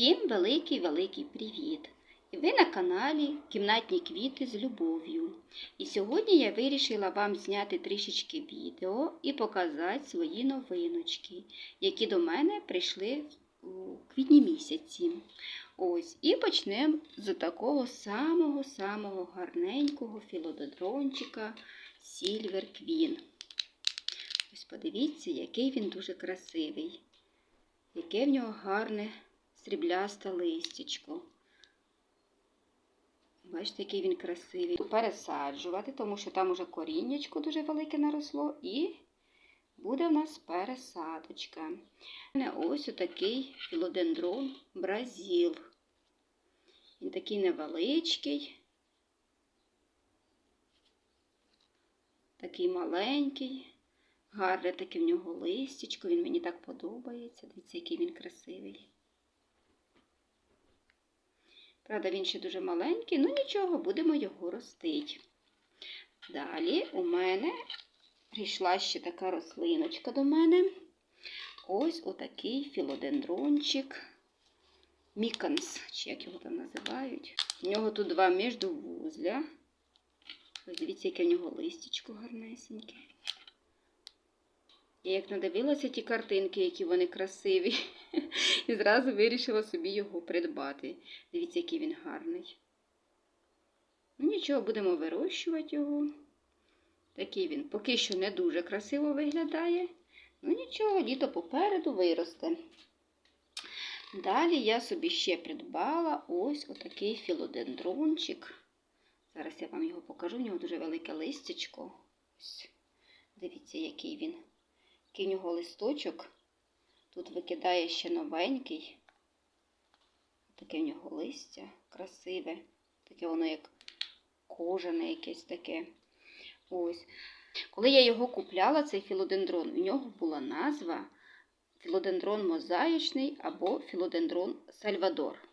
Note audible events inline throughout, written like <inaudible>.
Всім великий-великий привіт! І ви на каналі Кімнатні квіти з любов'ю. І сьогодні я вирішила вам зняти трішечки відео і показати свої новиночки, які до мене прийшли у квітні місяці. Ось, і почнемо з такого самого-самого гарненького філододрончика Silver Queen. Ось подивіться, який він дуже красивий. Яке в нього гарне сріблясте листячко. Бачите, який він красивий. Пересаджувати, тому що там уже коріннячко дуже велике наросло, і буде в нас пересадочка. Ось отакий філодендрон Бразіл. Він такий невеличкий, такий маленький. Гарне таке в нього листячко, він мені так подобається. Дивіться, який він красивий. Правда, він ще дуже маленький, ну нічого, будемо його ростити. Далі у мене прийшла ще така рослиночка до мене. Ось отакий філодендрончик. Міканс, чи як його там називають. У нього тут два міждовузля. Ось дивіться, яке в нього листячко гарнесеньке. Я як надивилася ті картинки, які вони красиві, <laughs> і зразу вирішила собі його придбати. Дивіться, який він гарний. Ну, нічого, будемо вирощувати його. Такий він поки що не дуже красиво виглядає. Ну нічого, літо попереду виросте. Далі я собі ще придбала ось отакий філодендрончик. Зараз я вам його покажу, у нього дуже велике листячко. Ось. Дивіться, який він. Який в листочок. Тут викидає ще новенький. Таке в нього листя красиве. Таке воно як кожане якесь таке. Ось. Коли я його купляла, цей філодендрон, у нього була назва філодендрон мозаїчний або філодендрон Сальвадор.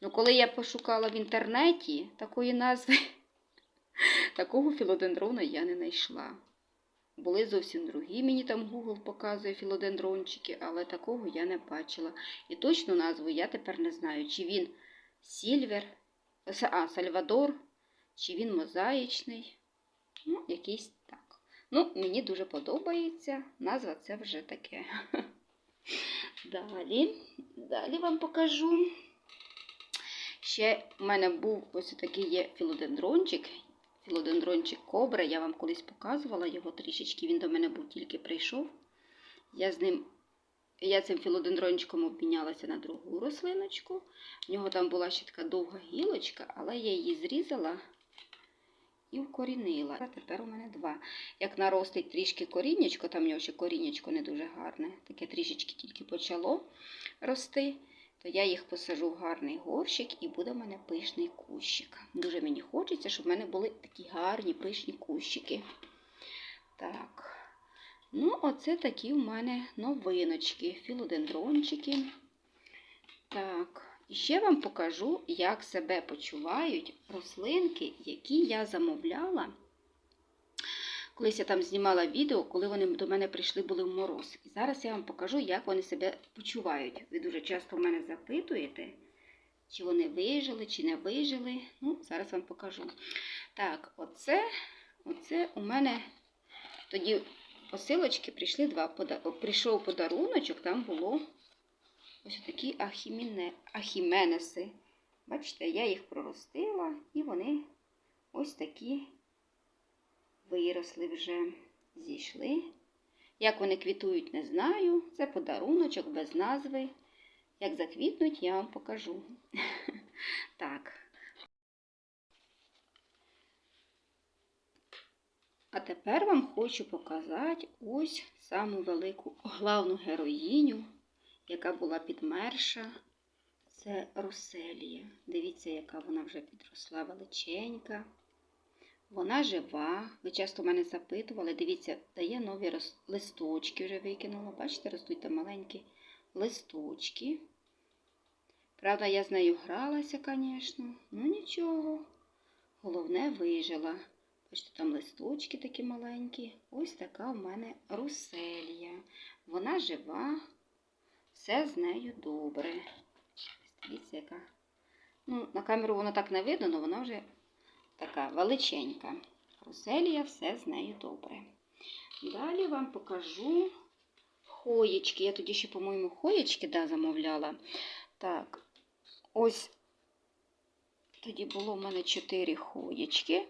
Ну, коли я пошукала в інтернеті такої назви, <laughs> такого філодендрона я не знайшла. Були зовсім другі, мені там Google показує філодендрончики, але такого я не бачила. І точну назву я тепер не знаю, чи він Сільвер, а, Сальвадор, чи він мозаїчний. Ну, якийсь так. Ну, мені дуже подобається. Назва це вже таке. <laughs> Далі, далі вам покажу. Ще в мене був ось такий є філодендрончик. Філодендрончик кобра. Я вам колись показувала його трішечки. Він до мене був тільки прийшов. Я з ним, я цим філодендрончиком обмінялася на другу рослиночку. В нього там була ще така довга гілочка, але я її зрізала і вкорінила. А тепер у мене два. Як наростить трішки коріннячко, там в нього ще коріннячко не дуже гарне, таке трішечки тільки почало рости, то я їх посажу в гарний горщик і буде в мене пишний кущик. Дуже мені хочеться, щоб в мене були такі гарні пишні кущики. Так. Ну, оце такі у мене новиночки, філодендрончики. Так. І ще вам покажу, як себе почувають рослинки, які я замовляла. Колись я там знімала відео, коли вони до мене прийшли були в мороз. І зараз я вам покажу, як вони себе почувають. Ви дуже часто в мене запитуєте, чи вони вижили, чи не вижили. Ну, зараз вам покажу. Так, оце, оце у мене тоді посилочки прийшли два прийшов подаруночок, там було. Ось такі ахіміне, ахіменеси. Бачите, я їх проростила, і вони ось такі виросли вже, зійшли. Як вони квітують, не знаю. Це подаруночок без назви. Як заквітнуть, я вам покажу. <laughs> Так. А тепер вам хочу показати ось саму велику главну героїню яка була підмерша, це Руселія. Дивіться, яка вона вже підросла величенька. Вона жива. Ви часто мене запитували, дивіться, дає нові листочки вже викинула. Бачите, ростуть там маленькі листочки. Правда, я з нею гралася, звісно, ну нічого. Головне, вижила. Бачите, там листочки такі маленькі. Ось така в мене руселія. Вона жива. Все з нею добре. Дивіться, яка. Ну, на камеру воно так не видно, але вона вже така величенька. Роселія, все з нею добре. Далі вам покажу хоєчки. Я тоді ще, по-моєму, хоєчки да, замовляла. Так, ось тоді було в мене 4 хоєчки.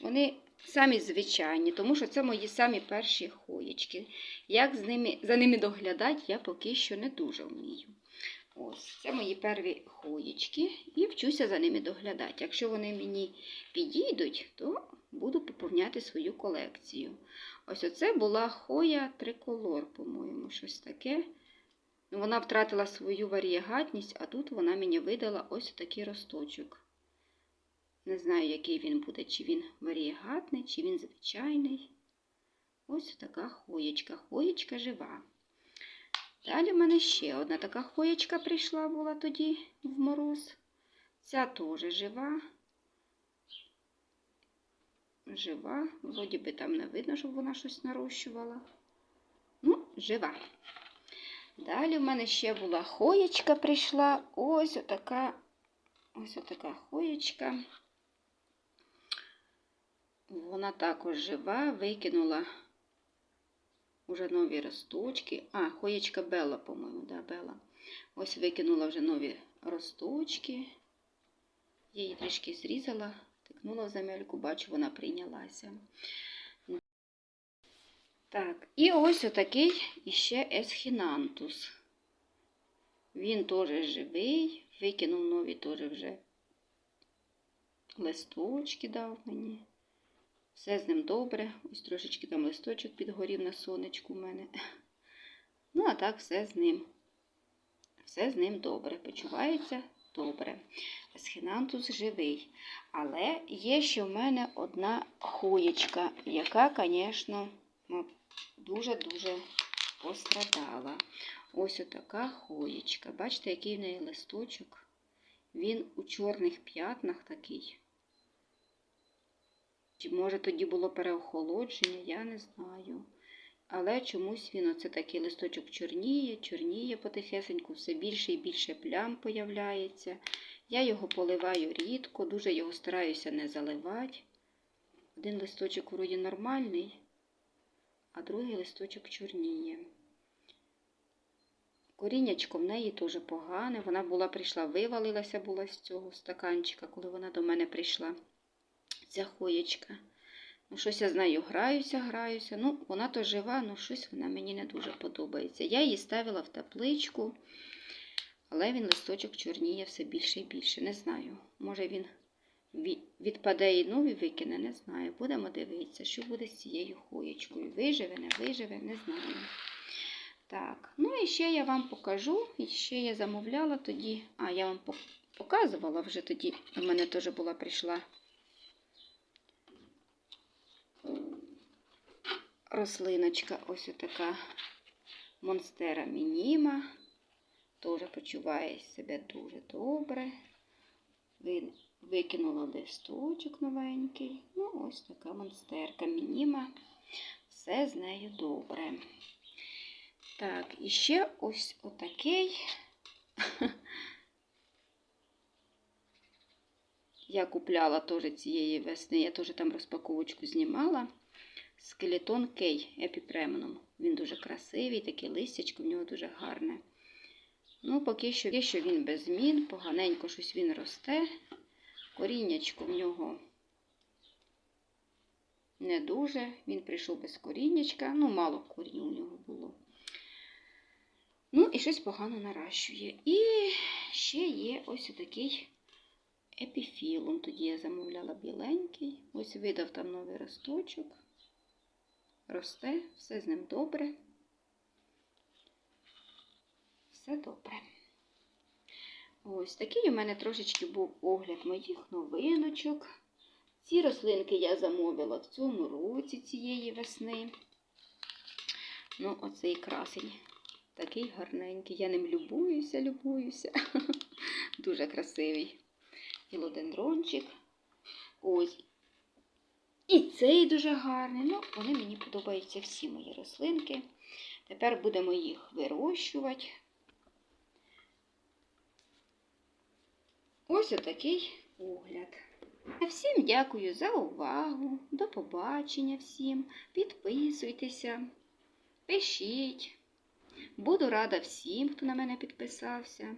Вони самі звичайні, тому що це мої самі перші хоєчки. Як з ними, за ними доглядати, я поки що не дуже вмію. Ось, це мої перві хоєчки і вчуся за ними доглядати. Якщо вони мені підійдуть, то буду поповняти свою колекцію. Ось оце була хоя триколор, по-моєму, щось таке. Вона втратила свою варієгатність, а тут вона мені видала ось такий росточок. Не знаю, який він буде, чи він варієгатний, чи він звичайний. Ось така хоєчка. Хоєчка жива. Далі в мене ще одна така хоєчка прийшла була тоді в мороз. Ця теж жива. Жива. Вроді би там не видно, щоб вона щось нарощувала. Ну, жива. Далі в мене ще була хоєчка прийшла. Ось отака, ось отака хоєчка. Вона також жива, викинула вже нові росточки. А, хоєчка Белла, по-моєму, да, Белла. Ось викинула вже нові росточки. Її трішки зрізала, тикнула в земельку, бачу, вона прийнялася. Так, і ось отакий іще есхінантус. Він теж живий, викинув нові теж вже листочки дав мені. Все з ним добре. Ось трошечки там листочок підгорів на сонечку в мене. Ну, а так все з ним. Все з ним добре. Почувається добре. Есхінантус живий. Але є ще в мене одна хоєчка, яка, звісно, дуже-дуже пострадала. Ось отака хоєчка. Бачите, який в неї листочок? Він у чорних п'ятнах такий. Чи може тоді було переохолодження, я не знаю. Але чомусь він оце такий листочок чорніє, чорніє потихесеньку, все більше і більше плям появляється. Я його поливаю рідко, дуже його стараюся не заливати. Один листочок вроді нормальний, а другий листочок чорніє. Коріннячко в неї теж погане. Вона була прийшла, вивалилася була з цього стаканчика, коли вона до мене прийшла ця хоєчка. Ну, щось я з нею граюся, граюся. Ну, вона то жива, але щось вона мені не дуже подобається. Я її ставила в табличку, але він листочок чорніє все більше і більше. Не знаю. Може він відпаде і нові викине, не знаю. Будемо дивитися, що буде з цією хоєчкою. Виживе, не виживе, не знаю. Так, ну і ще я вам покажу. І ще я замовляла тоді. А, я вам показувала вже тоді. У мене теж була прийшла рослиночка, ось така монстера мініма. Теж почуває себе дуже добре. Він Викинула листочок новенький. Ну, ось така монстерка мініма. Все з нею добре. Так, і ще ось отакий. <laughs> Я купляла теж цієї весни, я теж там розпаковочку знімала. Скелетон Кей епіпремоном. Він дуже красивий, таке листячко в нього дуже гарне. Ну, поки що, поки що він без змін, поганенько щось він росте. Коріннячко в нього не дуже. Він прийшов без коріннячка, ну, мало коріння у нього було. Ну, і щось погано наращує. І ще є ось такий епіфілум. Тоді я замовляла біленький. Ось видав там новий росточок. Росте, все з ним добре. Все добре. Ось такий у мене трошечки був огляд моїх новиночок. Ці рослинки я замовила в цьому році цієї весни. Ну, оцей красень такий гарненький. Я ним любуюся, любуюся. <laughs> Дуже красивий. Філодендрончик. Ось. І цей дуже гарний. Ну, вони мені подобаються всі мої рослинки. Тепер будемо їх вирощувати. ось отакий огляд. Всім дякую за увагу. До побачення всім. Підписуйтеся, пишіть. Буду рада всім, хто на мене підписався.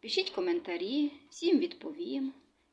Пишіть коментарі, всім відповім.